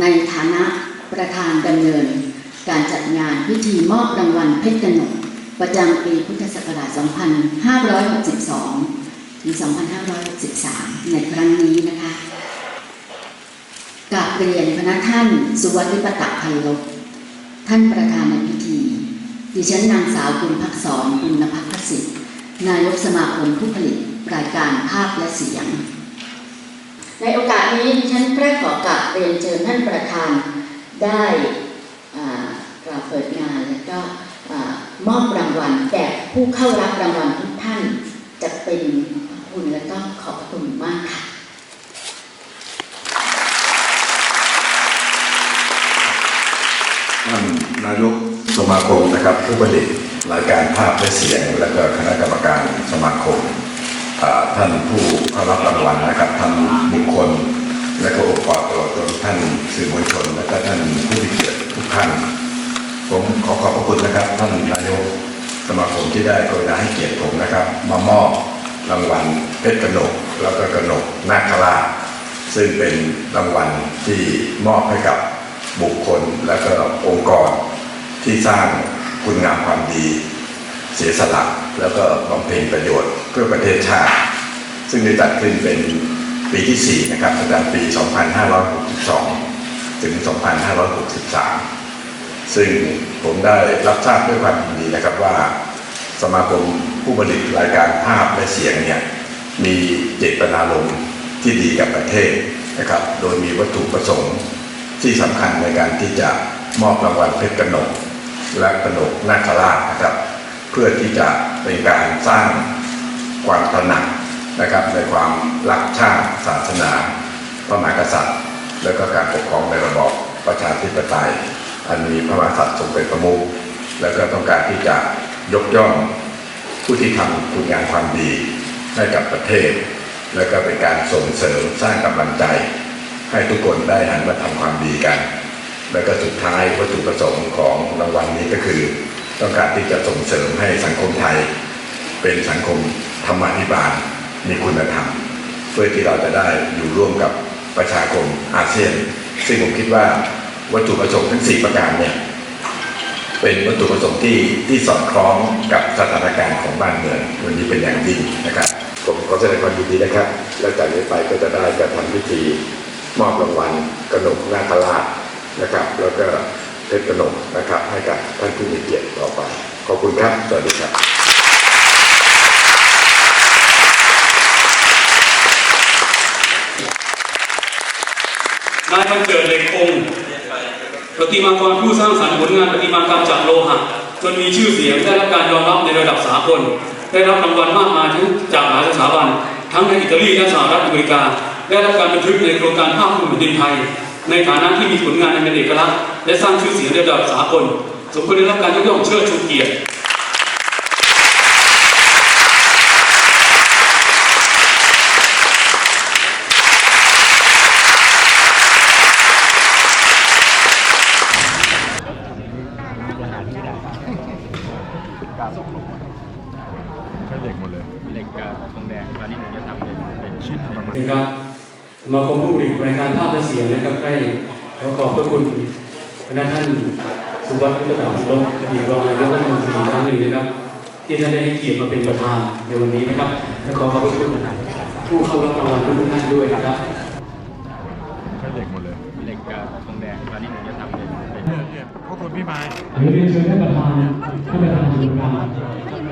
ในฐานะประธานดำเนิน การจัดงานพิธีมอบรางวัลเพชรกนกประจำปีพุทธศักราช 2562 ถึง 2563 ในครั้งนี้นะคะกราบเรียนพระท่านสุวัสดิปตะพันลบท่านประธานในพิธี ดิฉันนางสาวคุณพักษรคุณนภักสิทธิ์นายกสมาคมผู้ผลิตรายการภาพและเสียง ในโอกาสนี้ดิฉันแรกขอกราบ เรียนเชิญท่านประธานได้กล่าวเปิดงานแล้วก็มอบรางวัลแก่ผู้เข้ารับรางวัลทุกท่านจะเป็นคุณและก็ขอบคุณมากค่ะท่านนายกสมาคมนะครับ ผู้ผลิตรายการภาพและเสียง และก็คณะกรรมการสมาคมท่านผู้เข้ารับรางวัลนะครับท่านบุคคล และก็องค์กตลอดจนท่านสื่อมวลชน และก็ท่านผู้มีเกียรติทุกท่านผมขอขอบพระคุณนะครับ ท่านนายกสมาคมที่ได้กรุณาให้เกียรติผมนะครับ มามอบรางวัลเพชรกนกแล้วก็กนกนาคราชซึ่งเป็นรางวัลที่มอบให้กับบุคคลและก็องค์กรที่สร้างคุณงามความดี เสียสละแล้วก็บำเพ็ญประโยชน์เพื่อประเทศชาติ ซึ่งได้จัดขึ้นเป็น ปีที่ 4 นะครับตั้งแต่ปี 2562 ถึง 2563 ซึ่งผมได้รับทราบด้วยความยินดีนะครับว่า สมาคมผู้ผลิตรายการภาพและเสียงเนี่ยมีเจตนารมณ์ที่ดีกับประเทศนะครับ โดยมีวัตถุประสงค์ที่สำคัญในการที่จะมอบรางวัลเพชรกนก และกนกนาคราชนะครับ เพื่อที่จะเป็นการสร้างความตระหนัก นะครับในความรักชาติศาสนาพระมหากษัตริย์ และก็การปกครองในระบอบประชาธิปไตย อันมีพระมหากษัตริย์ทรงเป็นประมุขและก็ต้องการที่จะยกย่องผู้ที่ทำคุณงามความดีให้กับประเทศ และก็เป็นการส่งเสริมสร้างกำลังใจ ให้ทุกคนได้หันมาทำความดีกัน และก็สุดท้ายวัตถุประสงค์ของรางวัลนี้ก็คือ ต้องการที่จะส่งเสริมให้สังคมไทย เป็นสังคมธรรมาภิบาล มีคุณธรรมเพื่อที่เราจะได้อยู่ร่วมกับประชาคมอาเซียน ซึ่งผมคิดว่าวัตถุประสงค์ทั้ง 4 ประการเนี่ยเป็นวัตถุประสงค์ที่ที่สอดคล้องกับสถานการณ์ของบ้านเมืองวันนี้เป็นอย่างยิ่งนะครับ ผมขอแสดงความยินดีนะครับ และจากนี้ไปก็จะได้กระทำพิธีมอบรางวัลกนกนาคราชนะครับ แล้วก็เพชรกนกนะครับ ให้กับท่านผู้มีเกียรติต่อไป ขอบคุณครับ สวัสดีครับ นายบันเจิดเหล็กคงประติมากรผู้สร้างสรรค์ผลงานประติมากรรมจากโลหะจนมีชื่อเสียงได้รับการยอมรับในระดับสากลได้รับรางวัลมากมายทั้งจากหลายสถาบัน ทั้งในอิตาลีและสหรัฐอเมริกา ได้รับการบันทึกในโครงการภาพภูมิแผ่นดินไทย ในฐานะที่มีผลงานอันเป็นเอกลักษณ์และสร้างชื่อเสียงในระดับสากล สมควรได้รับการยกย่องเชิดชูเกียรติ ใช้เหล็กหมดเลย เหล็กกับทองแดงตอนนี้ผมจะทำเป็นเป็นชิ้นนะครับสมาคมผู้ผลิตรายการภาพและเสียงนะครับได้ขอขอบพระคุณคณะท่านสุวัสดิ์พุทธศาสนาลบอดีตรองนายกรัฐมนตรีท่านหนึ่งนะครับ ที่ท่านได้ให้เกียรติมาเป็นประธานในวันนี้นะครับและขอขอบพระคุณผู้เข้ารับรางวัลทุกท่านด้วยนะครับใช้เหล็กหมดเลย เหล็กกับทองแดงตอนนี้ผมจะทำเป็นเป็นเนี่ยเนี่ยเพราะคนพี่ไม้เดี๋ยวเรียนเชิญท่านประธานท่านประธานกรรมการ